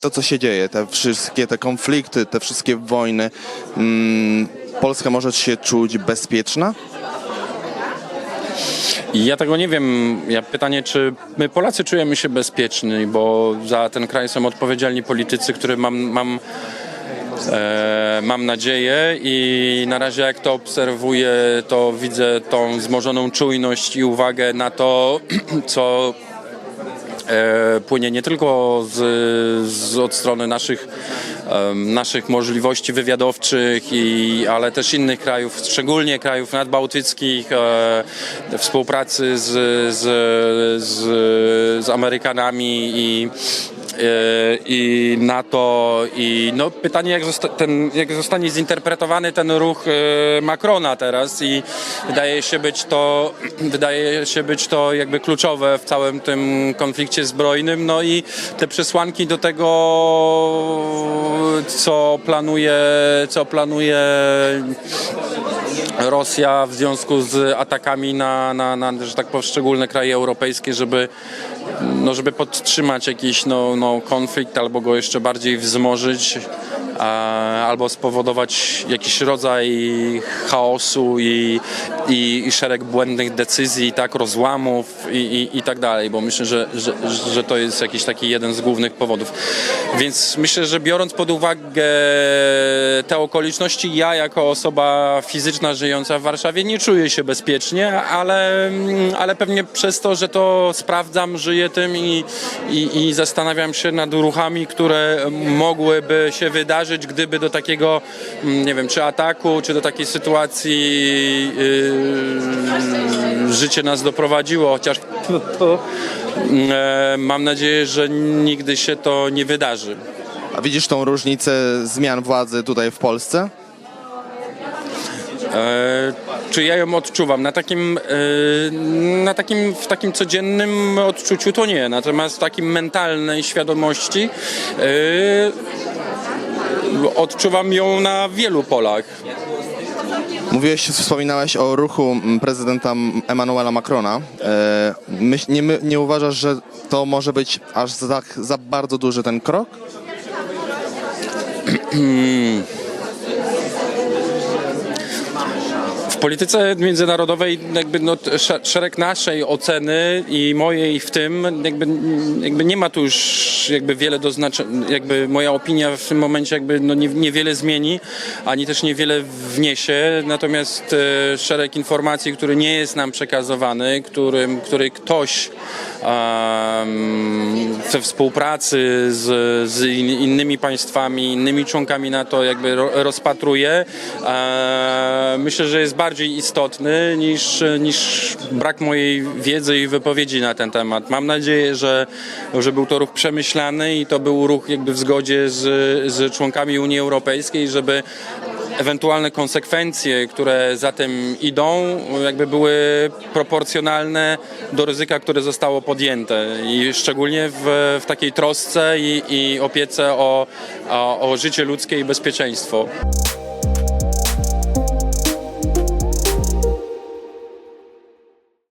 to, co się dzieje, te wszystkie te konflikty, te wszystkie wojny, mm, Polska może się czuć bezpieczna? Ja tego nie wiem. Ja pytanie, czy my Polacy czujemy się bezpieczni, bo za ten kraj są odpowiedzialni politycy, którzy mam, mam, e, mam nadzieję i na razie jak to obserwuję, to widzę tą wzmożoną czujność i uwagę na to, co płynie nie tylko z, z, od strony naszych, naszych możliwości wywiadowczych, i, ale też innych krajów, szczególnie krajów nadbałtyckich, e, współpracy z, z, z, z Amerykanami i e, i NATO i no pytanie jak, zosta- ten, jak zostanie zinterpretowany ten ruch e, Macrona teraz i wydaje się być to wydaje się być to jakby kluczowe w całym tym konflikcie zbrojnym. No i te przesłanki do tego co planuje co planuje Rosja w związku z atakami na, na, na że tak poszczególne kraje europejskie, żeby, no, żeby podtrzymać jakiś no, no, konflikt albo go jeszcze bardziej wzmożyć, a, albo spowodować jakiś rodzaj chaosu i, i, i szereg błędnych decyzji, tak, rozłamów i, i, i tak dalej, bo myślę, że, że, że to jest jakiś taki jeden z głównych powodów. Więc myślę, że biorąc pod uwagę te okoliczności, ja jako osoba fizyczna żyjąca w Warszawie nie czuję się bezpiecznie, ale, ale pewnie przez to, że to sprawdzam, żyję tym i, i, i zastanawiam się nad ruchami, które mogłyby się wydarzyć, gdyby do takiego, mm, nie wiem, czy ataku, czy do takiej sytuacji yy, życie nas doprowadziło, chociaż to, to, e, mam nadzieję, że nigdy się to nie wydarzy. A widzisz tą różnicę zmian władzy tutaj w Polsce? E, czy ja ją odczuwam? Na takim, e, na takim, w takim codziennym odczuciu to nie, natomiast w takim mentalnej świadomości e, odczuwam ją na wielu polach. Mówiłeś, wspominałeś o ruchu mm, prezydenta Emmanuela Macrona. E, nie, my- nie uważasz, że to może być aż za, za bardzo duży ten krok? polityce międzynarodowej jakby no, sze- szereg naszej oceny i mojej w tym jakby, jakby nie ma tu już jakby wiele do znaczenia, jakby moja opinia w tym momencie jakby no, nie, niewiele zmieni, ani też niewiele wniesie, natomiast e, szereg informacji, który nie jest nam przekazywany, którym, który ktoś em, we współpracy z, z in- innymi państwami, innymi członkami NATO jakby ro, rozpatruje, e, myślę, że jest bardziej istotny niż, niż brak mojej wiedzy i wypowiedzi na ten temat. Mam nadzieję, że, że był to ruch przemyślany i to był ruch jakby w zgodzie z, z członkami Unii Europejskiej, żeby ewentualne konsekwencje, które za tym idą, jakby były proporcjonalne do ryzyka, które zostało podjęte i szczególnie w, w takiej trosce i, i opiece o, o, o życie ludzkie i bezpieczeństwo.